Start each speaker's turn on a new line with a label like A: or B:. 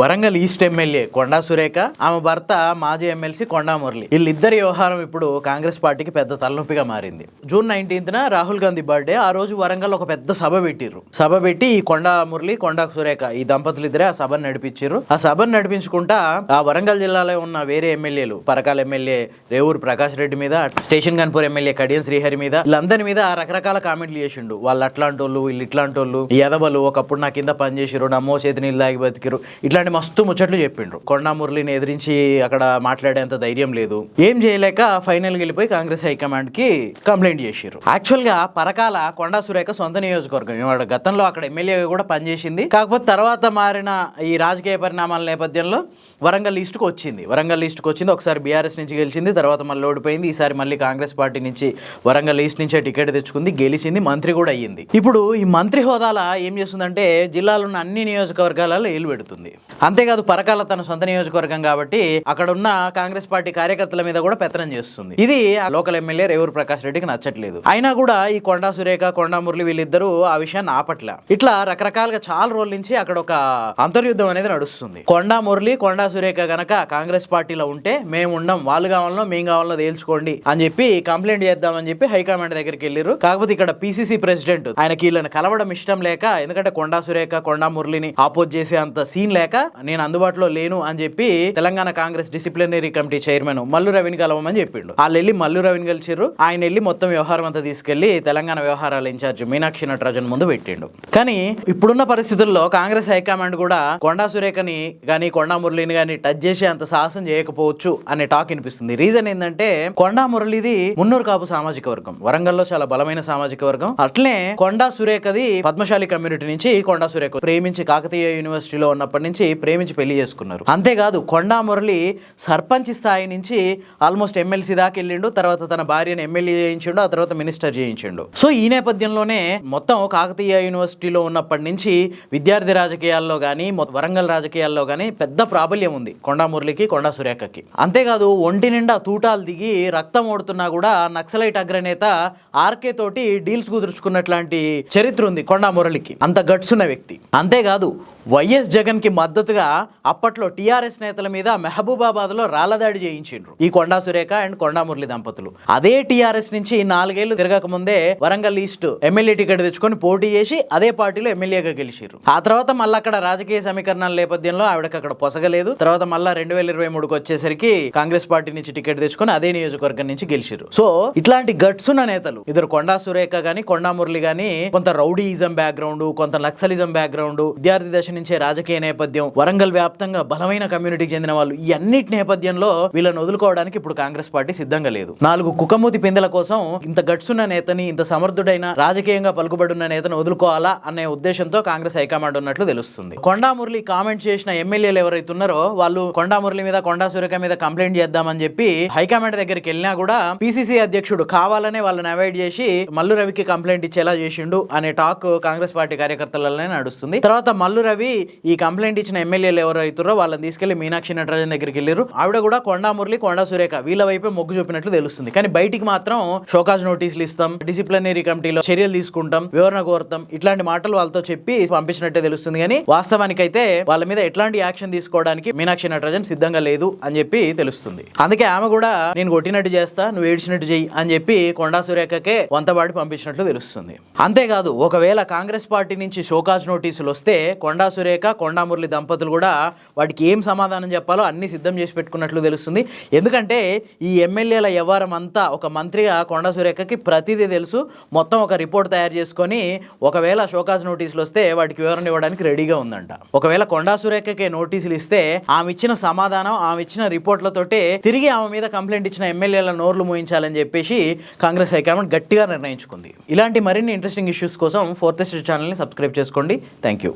A: Warangal east MLA Konda Surekha ఆమె భర్త మాజీ ఎమ్మెల్సీ కొండా మురళి. వీళ్ళిద్దరి వ్యవహారం ఇప్పుడు కాంగ్రెస్ పార్టీకి పెద్ద తలనొప్పిగా మారింది. జూన్ నైన్టీన్త్న రాహుల్ గాంధీ బర్త్డే ఆ రోజు వరంగల్ ఒక పెద్ద సభ పెట్టిర్రు. సభ పెట్టి ఈ కొండా మురళి కొండా సురేఖ ఈ దంపతులు ఇద్దరే ఆ సభను నడిపించారు ఆ సభను నడిపించుకుంటా ఆ వరంగల్ జిల్లాలో ఉన్న వేరే ఎమ్మెల్యేలు పరకాల ఎమ్మెల్యే రేవూరు ప్రకాష్ రెడ్డి మీద స్టేషన్ గన్పూర్ ఎమ్మెల్యే కడియం శ్రీహరి మీద వీళ్ళందరి మీద రకరకాల కామెంట్లు చేసిండు. వాళ్ళు అట్లాంటి వాళ్ళు వీళ్ళు ఇట్లాంటి వాళ్ళు ఎదవలు ఒకప్పుడు నా కింద పనిచేసిరు నమ్మో చేతి నీళ్ళు తాగి బతికిరు ఇట్లాంటి మస్తు ముచ్చట్లు చెప్పిండ్రు. కొండా మురళిని ఎదిరించి అక్కడ మాట్లాడేంత ధైర్యం లేదు. ఏం చేయలేక ఫైనల్ వెళ్ళిపోయి కాంగ్రెస్ హైకమాండ్కి కంప్లైంట్ చేసిర్రు. యాక్చువల్గా పరకాల కొండా సురేఖ సొంత నియోజకవర్గం. ఇవాడు గతంలో అక్కడ ఎమ్మెల్యేగా కూడా పనిచేసింది. కాకపోతే తర్వాత మారిన ఈ రాజకీయ పరిణామాల నేపథ్యంలో వరంగల్ లిస్టుకు వచ్చింది. వరంగల్ లిస్టుకు వచ్చింది. ఒకసారి బీఆర్ఎస్ నుంచి గెలిచింది. తర్వాత మళ్ళీ ఓడిపోయింది. ఈసారి మళ్ళీ కాంగ్రెస్ పార్టీ నుంచి వరంగల్ లిస్ట్ నుంచే టికెట్ తెచ్చుకుంది. గెలిచింది. మంత్రి కూడా అయ్యింది. ఇప్పుడు ఈ మంత్రి హోదాల ఏం చేస్తుందంటే జిల్లాలో ఉన్న అన్ని నియోజకవర్గాలలో ఏలు పెడుతుంది. అంతేకాదు పరకాల తన సొంత నియోజకవర్గం కాబట్టి అక్కడ ఉన్న కాంగ్రెస్ పార్టీ కార్యకర్తల మీద కూడా పెత్తనం చేస్తుంది. ఇది ఆ లోకల్ ఎమ్మెల్యే రేవూరు ప్రకాష్ రెడ్డికి నచ్చట్లేదు. అయినా కూడా ఈ కొండా సురేఖ కొండా మురళి వీళ్ళిద్దరూ ఆ విషయాన్ని ఆపట్ల. ఇట్లా రకరకాలుగా చాలా రోజుల నుంచి అక్కడ ఒక అంతర్యుద్ధం అనేది నడుస్తుంది. కొండా మురళి కొండా సురేఖ గనక కాంగ్రెస్ పార్టీలో ఉంటే మేము ఉండం వాళ్ళు కావాలనో మేము కావాలనో తేల్చుకోండి అని చెప్పి కంప్లైంట్ చేద్దామని చెప్పి హైకమాండ్ దగ్గరికి వెళ్ళారు కాకపోతే ఇక్కడ పిసిసి ప్రెసిడెంట్ ఆయనకి వీళ్ళని కలవడం ఇష్టం లేక ఎందుకంటే కొండా సురేఖ కొండా మురళిని ఆపోజ్ చేసే అంత సీన్ లేక నేను అందుబాటులో లేను అని చెప్పి Telangana Congress disciplinary committee chairman Mallu రవిని కలవమని చెప్పిండు. వాళ్ళు వెళ్ళి మల్లు రవిని కలిసిర్రు. ఆయన వెళ్ళి మొత్తం వ్యవహారం అంతా తీసుకెళ్ళి తెలంగాణ వ్యవహారాల ఇన్ఛార్జ్ మీనాక్షి నటరాజన్ ముందు పెట్టిండు. కానీ ఇప్పుడున్న పరిస్థితుల్లో కాంగ్రెస్ హైకమాండ్ కూడా కొండా సురేఖని కానీ కొండా మురళిని కానీ టచ్ చేసే అంత సాహసం చేయకపోవచ్చు అనే టాక్ వినిపిస్తుంది. రీజన్ ఏంటంటే కొండా మురళిది మున్నూరు కాపు సామాజిక వర్గం. వరంగల్లో చాలా బలమైన సామాజిక వర్గం. అట్లనే కొండా సురేఖది పద్మశాలి కమ్యూనిటీ నుంచి కొండా సురేఖ ప్రేమించి కాకతీయ యూనివర్సిటీలో ఉన్నప్పటి నుంచి ప్రేమించి పెళ్ళి చేసుకున్నారు. అంతేకాదు కొండా మురళి సర్పంచ్ స్థాయి నుంచి ఆల్మోస్ట్ ఎమ్మెల్సీ దాకా వెళ్ళిండు తర్వాత తన భార్యను ఎమ్మెల్యే చేయించిండు ఆ తర్వాత మినిస్టర్ చేయించిండు. సో ఈ నేపథ్యంలోనే మొత్తం కాకతీయ యూనివర్సిటీలో ఉన్నప్పటి నుంచి విద్యార్థి రాజకీయాల్లో కానీ వరంగల్ రాజకీయాల్లో కానీ పెద్ద ప్రాబల్యం ఉంది కొండా మురళికి కొండా సురేఖకి. అంతేకాదు ఒంటి నిండా తూటాలు దిగి రక్తం ఓడుతున్నా కూడా నక్సలైట్ అగ్రనేత ఆర్కే తోటి డీల్స్ కుదుర్చుకున్నట్లాంటి చరిత్ర ఉంది కొండా మురళికి. అంత గట్స్ ఉన్న వ్యక్తి. అంతేకాదు వైఎస్ జగన్కి మద్దతుగా అప్పట్లో టీఆర్ఎస్ నేతల మీద మెహబూబాబాద్లో రాళ్ళదాడి చేయించిండ్రు. ఈ కొండా సురేఖ అండ్ కొండా మురళి దంపతులు. అదే టీఆర్ఎస్ నుంచి నాలుగేళ్ళు తిరగక ముందే వరంగల్ ఈస్ట్ ఎమ్మెల్యే టికెట్ తెచ్చుకొని పోటీ చేసి అదే పార్టీలో ఎమ్మెల్యేగా గెలిచారు ఆ తర్వాత మళ్ళీ అక్కడ రాజకీయ సమీకరణాల నేపథ్యంలో ఆవిడకి అక్కడ పొసగలేదు. తర్వాత మళ్ళీ రెండు వేల ఇరవై మూడుకి వచ్చేసరికి కాంగ్రెస్ పార్టీ నుంచి టికెట్ తెచ్చుకొని అదే నియోజకవర్గం నుంచి గెలిచారు సో ఇట్లాంటి గట్స్ ఉన్న నేతలు ఇద్దరు కొండా సురేఖ గాని కొండా మురళి గాని కొంత రౌడీయిజం బ్యాక్గ్రౌండ్ కొంత నక్సలిజం బ్యాక్గ్రౌండ్ విద్యార్థి దశ నుంచే రాజకీయ నేపథ్యం వరంగల్ వ్యాప్తంగా బలమైన కమ్యూనిటీకి చెందిన వాళ్ళు ఈ అన్నిటి నేపథ్యంలో వీళ్ళని వదులుకోవడానికి ఇప్పుడు కాంగ్రెస్ పార్టీ సిద్ధంగా లేదు. నాలుగు కుక్కమూతి పిందెల కోసం ఇంత గట్సున్న నేతని ఇంత సమర్థుడైన రాజకీయంగా పలుకుబడున్న నేతను వదులుకోవాలా అనే ఉద్దేశంతో కాంగ్రెస్ హైకమాండ్ ఉన్నట్లు తెలుస్తుంది. కొండా మురళి కామెంట్ చేసిన ఎమ్మెల్యేలు ఎవరైతే ఉన్నారో వాళ్ళు కొండా మురళి మీద కొండా సురేఖ మీద కంప్లైంట్ చేద్దామని చెప్పి హైకమాండ్ దగ్గరికి వెళ్ళినా కూడా పిసిసి అధ్యక్షుడు కావాలనే వాళ్ళని అవాయిడ్ చేసి మల్లు రవికి కంప్లైంట్ ఇచ్చేలా చేసిండు అనే టాక్ కాంగ్రెస్ పార్టీ కార్యకర్తలనే నడుస్తుంది. తర్వాత మల్లు రవి ఈ కంప్లైంట్ ఇచ్చిన ఎమ్మెల్యేలు ఎవరు అవుతారో వాళ్ళని తీసుకెళ్ళి మీనాక్షి నటరాజన్ దగ్గరికి వెళ్ళారు ఆవిడ కూడా కొండా మురళి కొండా సురేఖ వీళ్ళ వైపే మొగ్గు చూపినట్లు తెలుస్తుంది. కానీ బయటికి మాత్రం షోకాజ్ నోటీసులు ఇస్తాం డిసిప్లినరీ కమిటీలో చర్యలు తీసుకుంటాం వివరణ కోరుతాం ఇట్లాంటి మాటలు వాళ్ళతో చెప్పి పంపించినట్టే తెలుస్తుంది. కానీ వాస్తవానికైతే వాళ్ళ మీద ఎట్లాంటి యాక్షన్ తీసుకోవడానికి మీనాక్షి నటరాజన్ సిద్ధంగా లేదు అని చెప్పి తెలుస్తుంది. అందుకే ఆమె కూడా నేను కొట్టినట్టు చేస్తా నువ్వు ఏడ్చినట్టు చెయ్యి అని చెప్పి కొండా సురేఖకే వంతబాడి పంపించినట్లు తెలుస్తుంది. అంతేకాదు ఒకవేళ కాంగ్రెస్ పార్టీ నుంచి షోకాజ్ నోటీసులు వస్తే కొండా సురేఖ కొండా మురళి దంపతులు కూడా వాటికి ఏం సమాధానం చెప్పాలో అన్ని సిద్ధం చేసి పెట్టుకున్నట్లు తెలుస్తుంది. ఎందుకంటే ఈ ఎమ్మెల్యేల వ్యవహారం అంతా ఒక మంత్రిగా కొండా సురేఖకి ప్రతిదీ తెలుసు. మొత్తం ఒక రిపోర్ట్ తయారు చేసుకొని ఒకవేళ షోకాజ్ నోటీసులు వస్తే వాటికి వివరణ ఇవ్వడానికి రెడీగా ఉందంట. ఒకవేళ కొండా సురేఖకే నోటీసులు ఇస్తే ఆమె ఇచ్చిన సమాధానం ఆమె ఇచ్చిన రిపోర్ట్లతోటే తిరిగి ఆమె మీద కంప్లైంట్ ఇచ్చిన ఎమ్మెల్యేల నోర్లు మూయించాలని చెప్పేసి కాంగ్రెస్ హైకమాండ్ గట్టిగా నిర్ణయించుకుంది. ఇలాంటి మరిన్ని ఇంట్రెస్టింగ్ ఇష్యూస్ కోసం ఫోర్త్ స్టేట్ ఛానల్ని సబ్స్క్రైబ్ చేసుకోండి. Thank you